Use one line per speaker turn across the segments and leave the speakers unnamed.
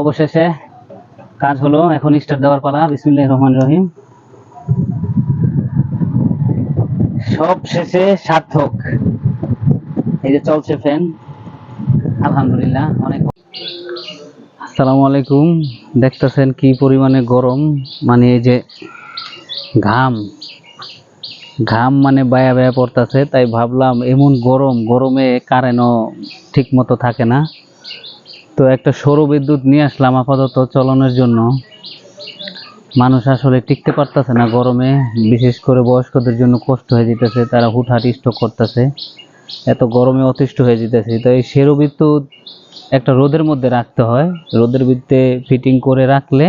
অবশেষে কাজ হলো, এখন স্টার্ট দেওয়ার পালা। বিসমিল্লাহির রহমান রহিম। সব শেষে সার্থক। এই যে চলছে ফ্যান, আলহামদুলিল্লাহ, অনেক আসসালামু আলাইকুম। দেখতেছেন কি পরিমাণে গরম? মানে এই যে ঘাম। ঘাম মানে বায়া বায়া পড়তেছে, তাই ভাবলাম এমন গরম, গরমে কারেন্টও ঠিক মতো থাকে না। তো একটা সৌর বিদ্যুৎ নিয়ে আসলাম আপাতত চলনের জন্য। মানুষ আসলে টিকতে পারতেছে না গরমে, বিশেষ করে বয়স্কদের জন্য কষ্ট হয়ে যেতেছে, তারা হুটহাট স্ট্রোক করতেছে। এত গরমে অতিষ্ঠ হয়ে যেতেছে। তো এই সৌর বিদ্যুৎ একটা রোদের মধ্যে রাখতে হয়। রোদের ভিত্তে ফিটিং করে রাখলে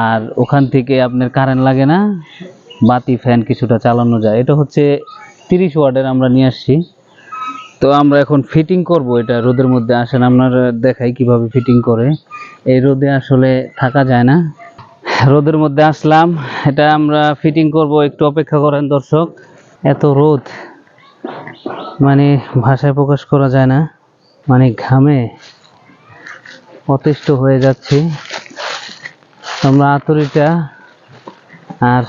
আর ওখান থেকে আপনার কারেন্ট লাগে না, বাতি ফ্যান কিছুটা চালানো যায়। এটা হচ্ছে তিরিশ ওয়ার্ডের আমরা নিয়ে আসছি। তো আমরা এখন ফিটিং করব, এটা রোদের মধ্যে আসেন, আপনার দেখাই কীভাবে ফিটিং করে। এই রোদে আসলে থাকা যায় না। রোদের মধ্যে আসলাম, এটা আমরা ফিটিং করব, একটু অপেক্ষা করেন দর্শক। এত রোদ মানে ভাষায় প্রকাশ করা যায় না মানে ঘামে, অতিষ্ঠ হয়ে যাচ্ছি। আমরা আতরিটা আর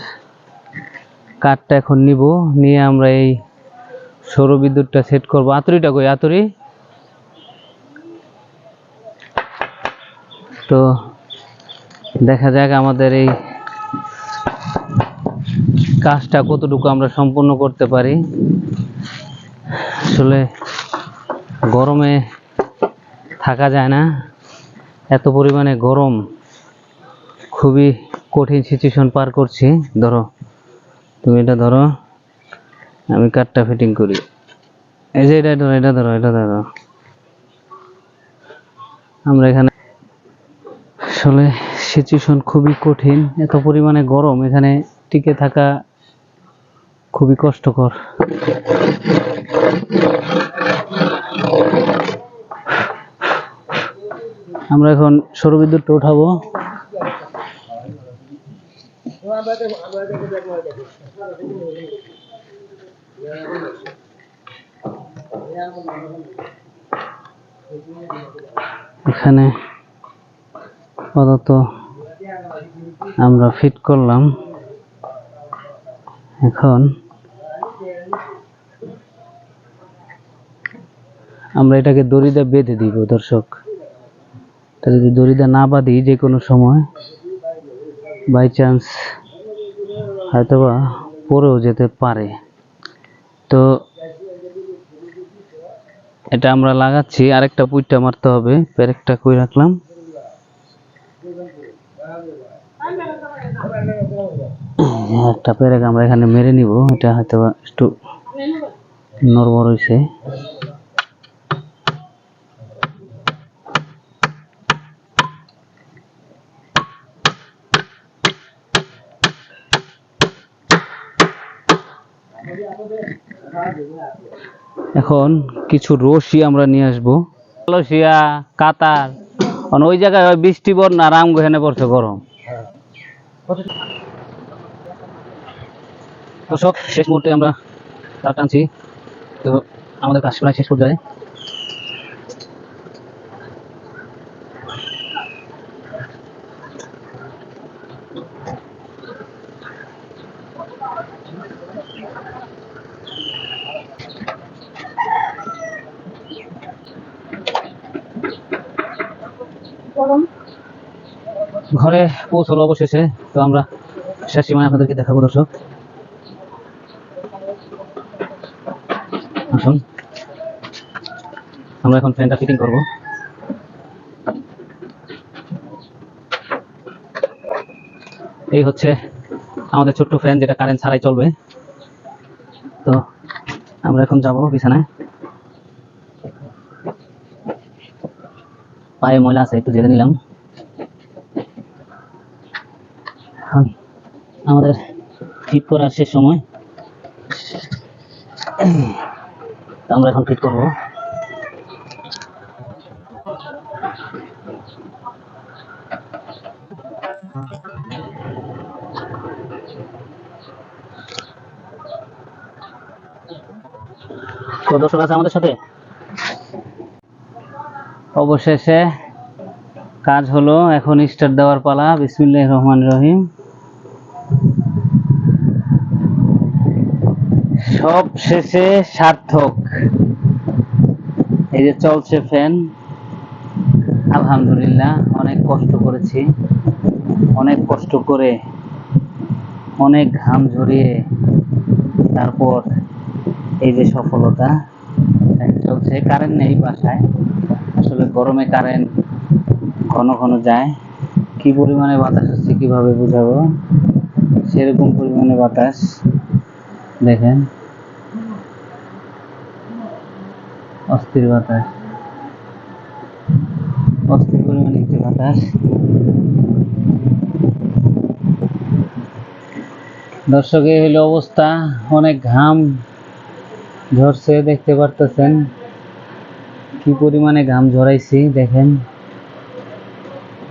কাঠটা এখন নিব, নিয়ে আমরা এই সৌর বিদ্যুৎটা সেট করব। আতরিটা কই? আতরি? তো দেখা যাক আমাদের এই কাজটা কতটুকু আমরা সম্পূর্ণ করতে পারি। আসলে গরমে থাকা যায় না। এত পরিমাণে গরম খুবই কঠিন সিচুয়েশন পার করছি। ধরো, তুমি এটা ধরো। আমি কাঠটা ফিটিং করি। এই যে এটা ধরো এটা ধরো এটা ধরো। আমরা এখানে আসলে সিচুয়েশন খুবই কঠিন, এত পরিমাণে গরম, এখানে টিকে থাকা খুবই কষ্টকর। আমরা এখন সৌর বিদ্যুৎটা উঠাবো। এখানে আপাতত আমরা ফিট করলাম। এখন আমরা এটাকে দড়িতে বেঁধে দিব, দর্শক। তাহলে যদি দড়িতে না বাঁধি যে কোনো সময় বাই চান্স হয়তোবা পরেও যেতে পারে। তো এটা আমরা লাগাচ্ছি, আরেকটা পুইটটা মারতে হবে, পেরেকটা কই রাখলাম? একটা পেরেক আমরা এখানে মেরে নিব, এটা হয়তো একটু নরবর হয়েছে এখন কিছু রশি আমরা নিয়ে আসব। রশিয়া কাতার ওই জায়গায় বৃষ্টি, বন্যা রাম গোহেনে পড়ছে গরম। শেষ মুহূর্তে আমরা টানছি। তো আমাদের কাজ শেষ পর্যায়ে। ঘরে পৌঁছলো অবশেষে, তো আমরা শেষ সীমায় আপনাদেরকে দেখাবো, দর্শক। আসুন। আমরা এখন ফ্যানটা ফিটিং করব। এই হচ্ছে আমাদের ছোট্ট ফ্যান, যেটা কারেন্ট ছাড়াই চলবে। তো আমরা এখন যাব বিছানায়। পায়ে ময়লা আছে, একটু জেনে নিলাম। আমাদের ফিট করার শেষ সময়। আমরা এখন ফিট করব। তো দর্শক আছে আমাদের সাথে? অবশেষে কাজ হলো, এখন স্টার দেওয়ার পালা। বিসমিল্লাহ রহমান রহিম। সব শেষে সার্থক। এই যে চলছে ফ্যান, আলহামদুলিল্লাহ, অনেক কষ্ট করেছি। অনেক কষ্ট করে অনেক ঘাম ঝরিয়ে তারপর এই যে সফলতা চলছে। কারেন্ট নেই বাসায়। আসলে গরমে কারেন্ট ঘন ঘন যায়। কি পরিমাণে বাতাস হচ্ছে কীভাবে বোঝাবো? সেরকম পরিমাণে বাতাস। দেখেন। অস্থির বাতাস। অস্থির পরিমাণে একটি বাতাস। দর্শক, এই হলো অবস্থা। অনেক ঘাম ঝরছে, দেখতে পারতেছেন। কি পরিমাণে ঘাম ঝরাইছি দেখেন।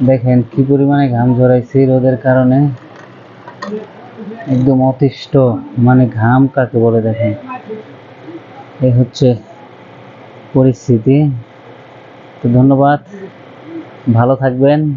দেখেন কি পরিমাণে ঘাম ঝরাইছি রোদের কারণে। একদম অতিষ্ঠ মানে ঘাম কাকে বলে দেখেন। এই হচ্ছে পরিস্থিতি। তো ধন্যবাদ, ভালো থাকবেন।